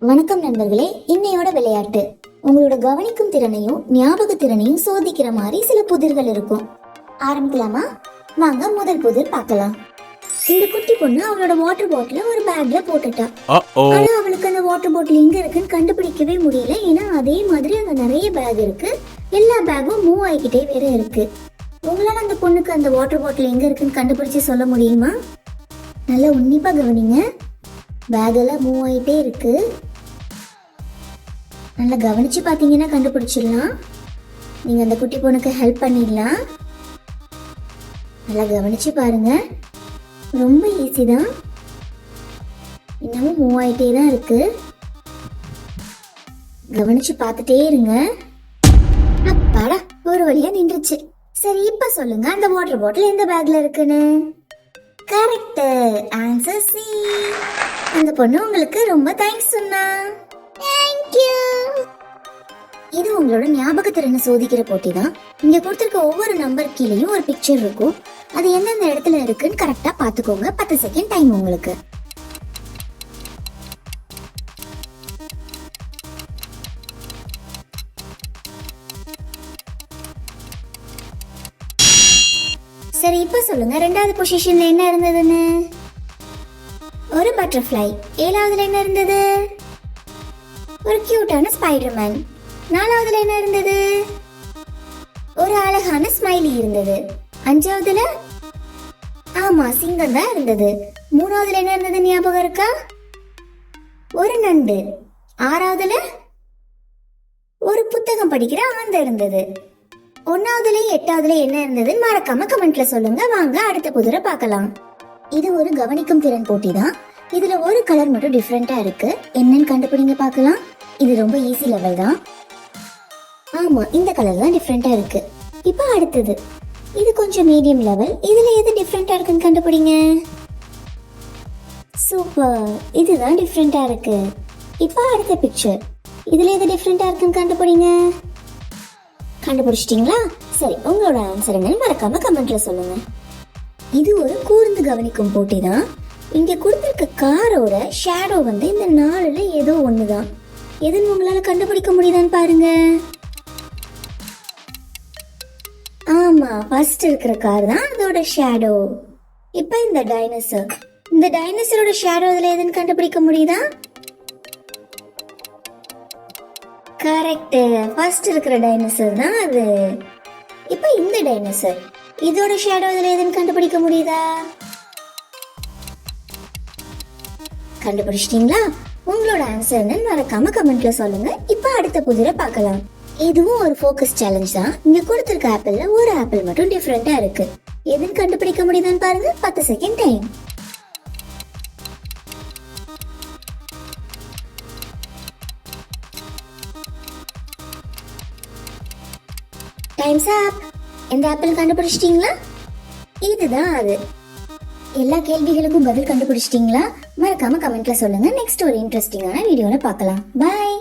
வணக்கம் நண்பர்களே இன்னையோட விளையாட்டு. உங்களோட கவனிக்கும் திறனையும் ஞாபக திறனையும் சோதிக்கிற மாதிரி சில புதிர்கள் இருக்கும். ஆரம்பிக்கலாமா? வாங்க முதல் புதிர் பார்க்கலாம். இந்த குட்டி பொண்ணு அவளோட வாட்டர் பாட்டில ஒரு பேக்ல போட்டுட்டா. ஆனா அவளுக்கு அந்த வாட்டர் பாட்டில் எங்க இருக்குன்னு கண்டுபிடிக்கவே முடியல. ஏன்னா அதே மாதிரி அங்க நிறைய பேக் இருக்கு. எல்லா பேக்கும் மூவ் ஆகிக்கிட்டே வேற இருக்கு. உங்களால அந்த பொண்ணுக்கு அந்த வாட்டர் பாட்டில் எங்க இருக்குன்னு கண்டுபிடிச்சு சொல்ல முடியுமா? நல்லா உன்னிப்பா கவனிங்க. பேக் எல்லாம் மூவ் ஆகிட்டே இருக்கு. நல்லா கவனிச்சு பார்த்தீங்கன்னா கண்டுபிடிச்சிடலாம். நீங்கள் அந்த குட்டி பொண்ணுக்கு ஹெல்ப் பண்ணிடலாம். நல்லா கவனித்து பாருங்கள் ரொம்ப ஈஸி தான். இன்னமும் மூவ் ஆகிட்டே தான் இருக்குது கவனித்து பார்த்துட்டே இருங்க. அப்பாடா ஒரு வழியாக நின்றுச்சு. சரி இப்போ சொல்லுங்கள் அந்த வாட்டர் பாட்டில் எந்த பேக்கில் இருக்குன்னு? கரெக்ட் ஆன்சர் சி அந்த பொண்ணு உங்களுக்கு ரொம்ப தேங்க்ஸ் சொன்னா. தேங்க்யூ இது உங்களோட ஞாபக திறனை சோதிக்கிற போட்டி தான் இங்க கொடுத்துருக்க ஒவ்வொரு நம்பர் கீழேயும் ஒரு பிக்சர் இருக்கும். அது எந்தெந்த இடத்துல இருக்குன்னு கரெக்டா பாத்துக்கோங்க பத்து செகண்ட் டைம் உங்களுக்கு. சரி இப்ப சொல்லுங்க. ரெண்டாவது பொசிஷன்ல என்ன இருந்ததுன்னு? ஒரு பட்டர்ஃப்ளை ஏழாவதுல என்ன இருந்தது? ஒரு கியூட்டான ஸ்பைடர்மேன் நாலாவதுல என்ன இருந்தது? ஒரு அழகான ஸ்மைலி இருந்தது. அஞ்சாவதுல ஆமா சிங்கம் தான் இருந்தது. மூணாவதுல என்ன இருந்தது ஞாபகம் இருக்கா? ஒரு நண்டு. ஆறாவதுல ஒரு புத்தகம் படிக்கிற ஆந்த இருந்தது. ஒன்னாவதுல எட்டாவதுல என்ன இருந்தது? மறக்காம கமெண்ட்ல சொல்லுங்க. வாங்க அடுத்த புதிரை பார்க்கலாம். இது ஒரு கவனிக்கும் திறன் போட்டி தான். இதுல ஒரு கலர் மட்டும் டிஃப்ரெண்டா இருக்கு. என்னன்னு கண்டுபிடிங்க பார்க்கலாம். இது ரொம்ப ஈஸி லெவல் தான். ஆமா இந்த கலர் தான் டிஃப்ரெண்டா இருக்கு. இப்போ அடுத்தது. இது கொஞ்சம் மீடியம் லெவல் இதுல எது டிஃப்ரெண்டா இருக்குன்னு கண்டுபிடிங்க. சூப்பர் இதுதான் டிஃப்ரெண்டா இருக்கு. இப்போ அடுத்த பிக்சர் இதுல எது டிஃப்ரெண்டா இருக்குன்னு கண்டுபிடிங்க. கண்டுபிடிச்சிட்டீங்களா? சரி உங்களோட ஆன்சர் என்னன்னு மறக்காம கமெண்ட்ல சொல்லுங்க. இது ஒரு கூர்ந்து கவனிக்கும் போட்டி தான். இங்க கொடுத்திருக்க காரோட ஷேடோ வந்து இந்த நாலுல ஏதோ ஒண்ணுதான். எதுன்னு உங்களால கண்டுபிடிக்க முடியுதான்னு பாருங்க. ஆமா ஃபர்ஸ்ட் இருக்கிற கார் தான் அதோட ஷேடோ இப்போ இந்த டைனோசர் இந்த டைனோசரோட ஷேடோ இதுல எதுன்னு கண்டுபிடிக்க முடியுதா? கரெக்ட் ஃபர்ஸ்ட் இருக்கிற டைனோசர் தான் அது. இப்போ இந்த டைனோசர் இதோட ஷேடோ இதுல எதுன்னு கண்டுபிடிக்க முடியுதா? கண்டுபிடிச்சிட்டீங்களா? உங்களோட ஆன்சர் என்னன்னு மறக்காம கமெண்ட்ல சொல்லுங்க. இப்போ அடுத்த புதிரை பார்க்கலாம். இதுவும் ஒரு ஃபோக்கஸ் சேலஞ்ச் தான். இங்க கொடுத்திருக்க ஆப்பிள்ல ஒரு ஆப்பிள் மட்டும் டிஃப்ரெண்டா இருக்கு. எதுன்னு கண்டுபிடிக்க முடியுதான்னு பாருங்க. பத்து செகண்ட் டைம் டைம்ஸ் ஆப் இந்த ஆப்பிள் கண்டுபிடிச்சிட்டீங்களா? இதுதான் அது. எல்லா கேள்விகளுக்கும் பதில் கண்டுபிடிச்சிட்டீங்களா? மறக்காம கமெண்ட்ல சொல்லுங்க. நெக்ஸ்ட் ஒரு இன்ட்ரெஸ்டிங்கான வீடியோல பார்க்கலாம். பை